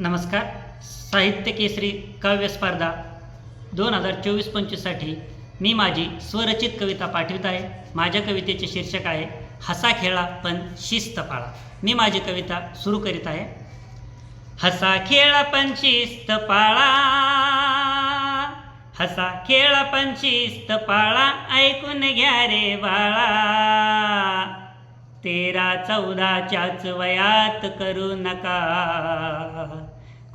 नमस्कार. साहित्य केसरी काव्य स्पर्धा दोन हजार चोवीस पंचवीससाठी मी माझी स्वरचित कविता पाठवित आहे. माझ्या कवितेचे शीर्षक आहे हसा खेळा पण शिस्त पाळा. मी माझी कविता सुरू करीत आहे. हसा खेळा पण शिस्त पाळा. हसा खेळा पण शिस्त पाळा ऐकून घ्या रे बाळा. तेरा चौदाच्याच वयात करू नका.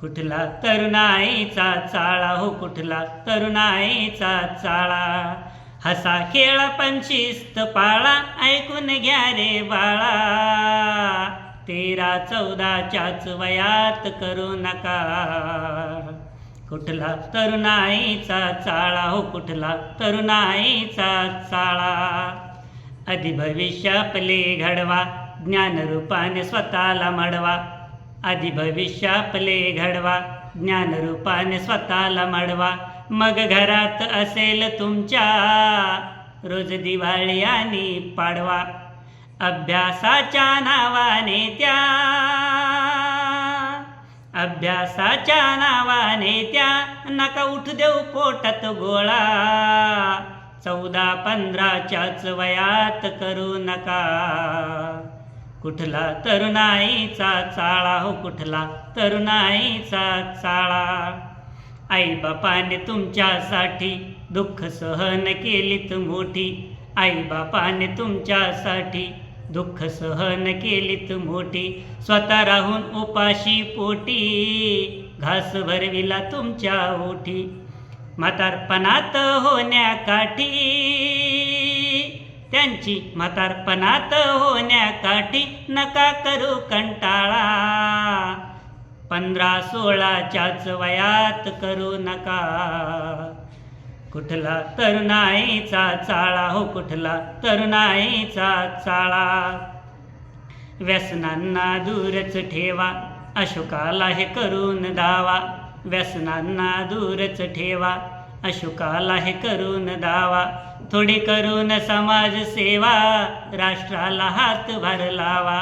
कुठला तरुणाईचा चाळा हो कुठला तरुणाईचा चाळा. हसा खेळा पण शिस्त पाळा ऐकून घ्या रे बाळा. तेरा चौदाच्याच वयात करू नका. कुठला तरुणाईचा चाळा हो कुठला तरुणाईचा चाळा. आधी भविष्यापले घडवा ज्ञानरूपाने स्वतःला मडवा. आधी भविष्यापले घडवा. ज्ञानरूपाने स्वतःला मडवा. मग घरात असेल तुमच्या. रोज दिवाळी आणि पाडवा. अभ्यासाच्या नावाने त्या. अभ्यासाच्या नावाने त्या. नका उठ देऊ पोटात गोळा. चौदा पंधराच्याच वयात करू नका. कुठला तरुणाईचा चाळा हो कुठला तरुणाईचा चाळा. आईबापाने तुमच्यासाठी दुःख सहन केलीत मोठी. आईबापाने तुमच्यासाठी दुःख सहन केलीत मोठी. स्वतः राहून उपाशी पोटी घास भरविला तुमच्या ओठी. म्हातारपणात होण्याकाठी त्यांची म्हातारपणात होण्याकाठी नका करू कंटाळा. पंधरा सोळाच्याच वयात करू नका. कुठला तरुणाईचा चाळा हो कुठला तरुणाईचा चाळा. व्यसनांना दूरच ठेवा अशोकाला हे करून दावा. व्यसनांना दूरच ठेवा अशोकाला हे करून दावा थोडी करून समाजसेवा राष्ट्राला हातभार लावा.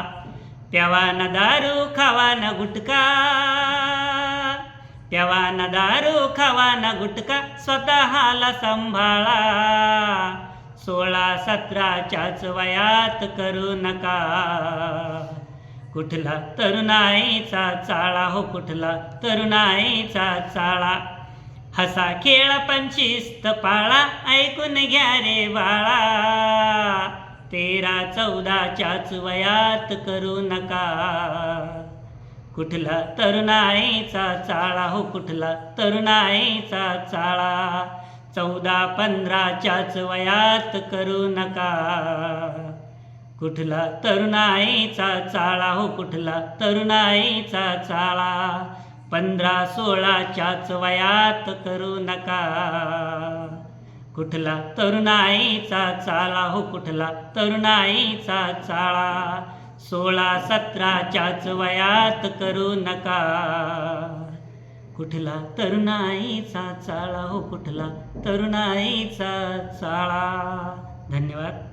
प्यावा न दारू खावा न गुटका प्यावा न दारू खावा न गुटका स्वतःला सांभाळा. सोळा सतराच्याच वयात करू नका कुठला तरुणाईचा चाळा हो कुठला तरुणाईचा चाळा? हसा खेळ पंचिस्त पाळा ऐकून घ्या रे बाळा. तेरा चौदाच्याच वयात करू नका. कुठला तरुणाईचा चाळा हो कुठला तरुणाईचा चाळा. चौदा पंधराच्याच वयात करू नका. कुठला तरुणाईचा चाळा हो कुठला तरुणाईचा चाळा. पंधरा सोळाच्याच वयात करू नका. कुठला तरुणाईचा चाला हो कुठला तरुणाईचा चाळा. सोळा सतराच्याच वयात करू नका. कुठला तरुणाईचा चाळा हो कुठला तरुणाईचा चाळा. धन्यवाद.